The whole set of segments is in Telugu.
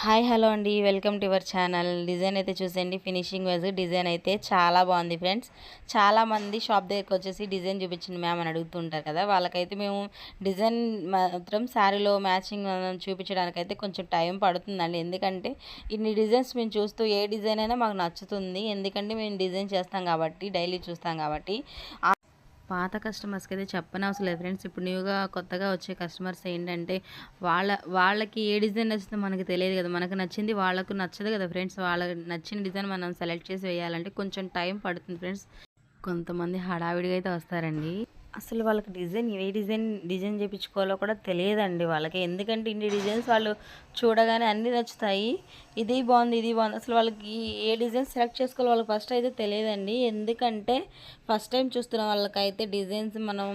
హాయ్ హలో అండి. Welcome to your channel. Design అయితే చూసేయండి. ఫినిషింగ్ వైజ్ డిజైన్ అయితే చాలా బాగుంది ఫ్రెండ్స్. చాలామంది షాప్ దగ్గరికి వచ్చేసి డిజైన్ చూపించింది మ్యామ్ అని అడుగుతుంటారు కదా. వాళ్ళకైతే మేము డిజైన్ మాత్రం శారీలో మ్యాచింగ్ చూపించడానికైతే కొంచెం టైం పడుతుందండి. ఎందుకంటే ఇన్ని డిజైన్స్ మేము చూస్తూ ఏ డిజైన్ అయినా మాకు నచ్చుతుంది. ఎందుకంటే మేము డిజైన్ చేస్తాం కాబట్టి డైలీ చూస్తాం కాబట్టి. పాత కస్టమర్స్కి అయితే చెప్పనవసరం లేదు ఫ్రెండ్స్. ఇప్పుడు న్యూగా కొత్తగా వచ్చే కస్టమర్స్ ఏంటంటే వాళ్ళ వాళ్ళకి ఏ డిజైన్ నచ్చిందో మనకి తెలియదు కదా. మనకు నచ్చింది వాళ్ళకు నచ్చదు కదా ఫ్రెండ్స్. వాళ్ళకి నచ్చిన డిజైన్ మనం సెలెక్ట్ చేసి వేయాలంటే కొంచెం టైం పడుతుంది ఫ్రెండ్స్. కొంతమంది హడావిడిగా అయితే వస్తారండి. అసలు వాళ్ళకి డిజైన్ ఏ డిజైన్ డిజైన్ చేయించుకోవాలో కూడా తెలియదండి వాళ్ళకి. ఎందుకంటే ఇన్ని డిజైన్స్ వాళ్ళు చూడగానే అన్నీ నచ్చుతాయి. ఇది బాగుంది ఇది బాగుంది. అసలు వాళ్ళకి ఏ డిజైన్ సెలెక్ట్ చేసుకోవాలో వాళ్ళకి ఫస్ట్ అయితే తెలియదండి. ఎందుకంటే ఫస్ట్ టైం చూస్తున్న వాళ్ళకైతే డిజైన్స్ మనం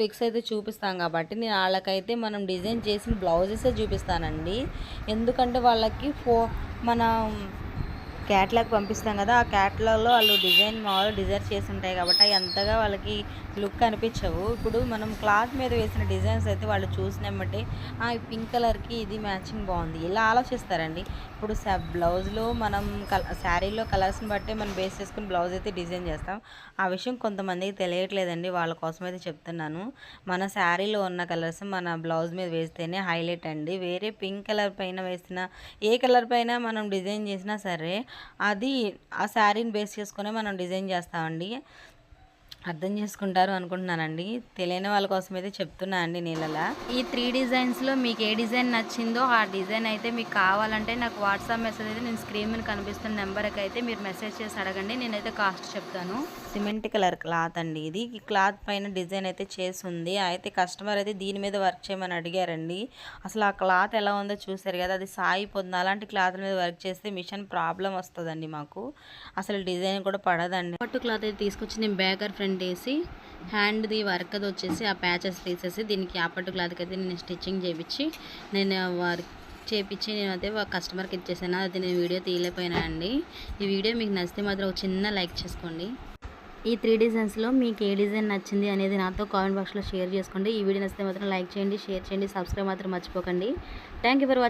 పిక్స్ అయితే చూపిస్తాం కాబట్టి నేను వాళ్ళకైతే మనం డిజైన్ చేసిన బ్లౌజెసే చూపిస్తానండి. ఎందుకంటే వాళ్ళకి ఫో మన క్యాట్లాగ్ పంపిస్తాం కదా ఆ క్యాట్లాగ్లో వాళ్ళు డిజైన్ మామూలు డిజైన్ చేసి ఉంటాయి కాబట్టి అవి అంతగా వాళ్ళకి లుక్ అనిపించవు ఇప్పుడు మనం క్లాత్ మీద వేసిన డిజైన్స్ అయితే వాళ్ళు చూసినమ్మటే ఈ పింక్ కలర్కి ఇది మ్యాచింగ్ బాగుంది. ఇలా ఆలోచిస్తారండి. ఇప్పుడు బ్లౌజ్లో మనం కల శారీలో కలర్స్ని బట్టి మనం బేస్ చేసుకుని బ్లౌజ్ అయితే డిజైన్ చేస్తాం. ఆ విషయం కొంతమందికి తెలియట్లేదండి వాళ్ళ కోసం అయితే చెప్తున్నాను. మన శారీలో ఉన్న కలర్స్ మన బ్లౌజ్ మీద వేస్తేనే హైలైట్ అండి. వేరే పింక్ కలర్ పైన వేసిన ఏ కలర్ పైన మనం డిజైన్ చేసినా సరే అది ఆ శారీని బేస్ చేసుకునే మనం డిజైన్ చేస్తామండి. అర్థం చేసుకుంటారు అనుకుంటున్నానండి. తెలియని వాళ్ళ కోసం అయితే చెప్తున్నా అండి నీళ్ళలా. ఈ త్రీ డిజైన్స్లో మీకు ఏ డిజైన్ నచ్చిందో ఆ డిజైన్ అయితే మీకు కావాలంటే నాకు వాట్సాప్ మెసేజ్ అయితే నేను స్క్రీన్ మీద కనిపిస్తున్న నెంబర్కి అయితే మీరు మెసేజ్ చేసి అడగండి. నేనైతే కాస్ట్ చెప్తాను. సిమెంట్ కలర్ క్లాత్ అండి ఇది. ఈ క్లాత్ పైన డిజైన్ అయితే చేసింది అయితే కస్టమర్ అయితే దీని మీద వర్క్ చేయమని అడిగారండి. అసలు ఆ క్లాత్ ఎలా ఉందో చూసారు కదా అది సాగిపోతుంది అలాంటి క్లాత్ మీద వర్క్ చేస్తే మిషన్ ప్రాబ్లం వస్తుందండి మాకు. అసలు డిజైన్ కూడా పడదండి. పట్టు క్లాత్ అయితే తీసుకొచ్చి నేను బేకర్ ఫ్రంట్ వేసి హ్యాండ్ది వర్క్ అది వచ్చేసి ఆ ప్యాచెస్ తీసేసి దీనికి ఆ పట్టు క్లాత్కి అయితే నేను స్టిచ్చింగ్ చేయించి నేను వర్క్ చేపించి నేను అదే కస్టమర్కి ఇచ్చేసాను. అది నేను వీడియో తీయలేకపోయినా అండి. ఈ వీడియో మీకు నచ్చితే మాత్రం ఒక చిన్న లైక్ చేసుకోండి. ఈ త్రీ డిజైన్స్లో మీకు ఏ డిజైన్ నచ్చింది అనేది నాతో కామెంట్ బాక్స్లో షేర్ చేసుకోండి. ఈ వీడియో నచ్చితే మాత్రం లైక్ చేయండి షేర్ చేయండి సబ్స్క్రైబ్ మాత్రం మర్చిపోకండి. Thank you for watching